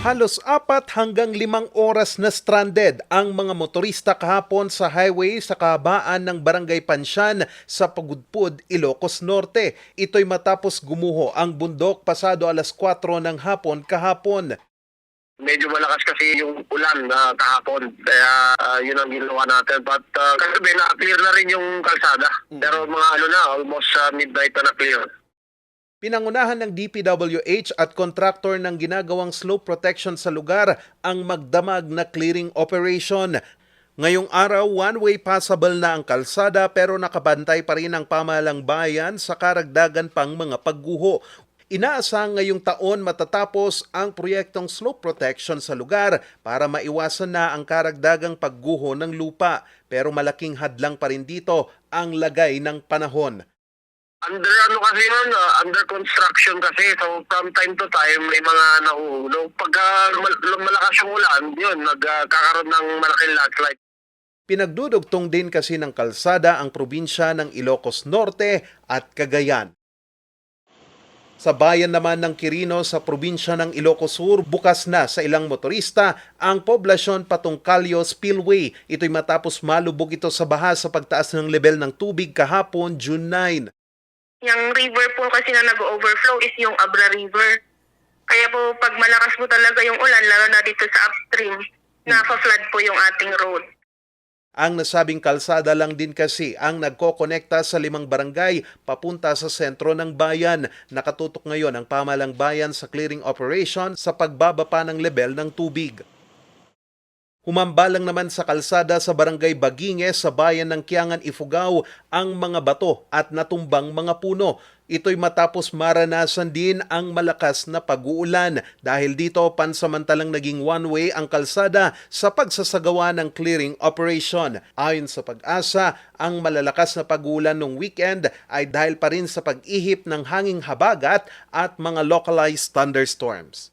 Halos apat hanggang limang oras na stranded ang mga motorista kahapon sa highway sa kahabaan ng Barangay Pansyan sa Pagudpud, Ilocos Norte. Ito'y matapos gumuho ang bundok pasado alas 4 ng hapon kahapon. medyo malakas kasi yung ulan na kahapon. Kaya ah, yun ang ginawa natin. But uh, kagabi na-clear na rin yung kalsada. Pero mga ano na, almost ah, midnight na na-clear. Pinangunahan ng DPWH at kontraktor ng ginagawang slope protection sa lugar ang magdamag na clearing operation. Ngayong araw, one-way passable na ang kalsada pero nakabantay pa rin ang pamahalang bayan sa karagdagan pang mga pagguho. Inaasang ngayong taon matatapos ang proyektong slope protection sa lugar para maiwasan na ang karagdagang pagguho ng lupa. Pero malaking hadlang pa rin dito ang lagay ng panahon. Under ano kasi yun, ah, under construction kasi. So from time to time may mga nahuhulog. Pagka mal- malakas yung ulan, yun, nagkakaroon ng malaking landslide. Pinagdudugtong din kasi ng kalsada ang probinsya ng Ilocos Norte at Cagayan. Sa bayan naman ng Quirino sa probinsya ng Ilocos Sur, bukas na sa ilang motorista ang poblasyon patong Calio Spillway. Ito'y matapos malubog ito sa baha sa pagtaas ng level ng tubig kahapon June 9. Yung river po kasi na nag-overflow is yung Abra River. Kaya po pag malakas po talaga yung ulan, lalo na dito sa upstream, naka-flood po yung ating road. Ang nasabing kalsada lang din kasi ang nagkokonekta sa limang barangay papunta sa sentro ng bayan. Nakatutok ngayon ang pamalang bayan sa clearing operation sa pagbaba pa ng level ng tubig. Humambalang naman sa kalsada sa barangay Baginges sa bayan ng Kiangan Ifugao ang mga bato at natumbang mga puno. Ito'y matapos maranasan din ang malakas na pag-uulan dahil dito pansamantalang naging one-way ang kalsada sa pagsasagawa ng clearing operation. Ayon sa pag-asa, ang malalakas na pag-uulan noong weekend ay dahil pa rin sa pag-ihip ng hanging habagat at mga localized thunderstorms.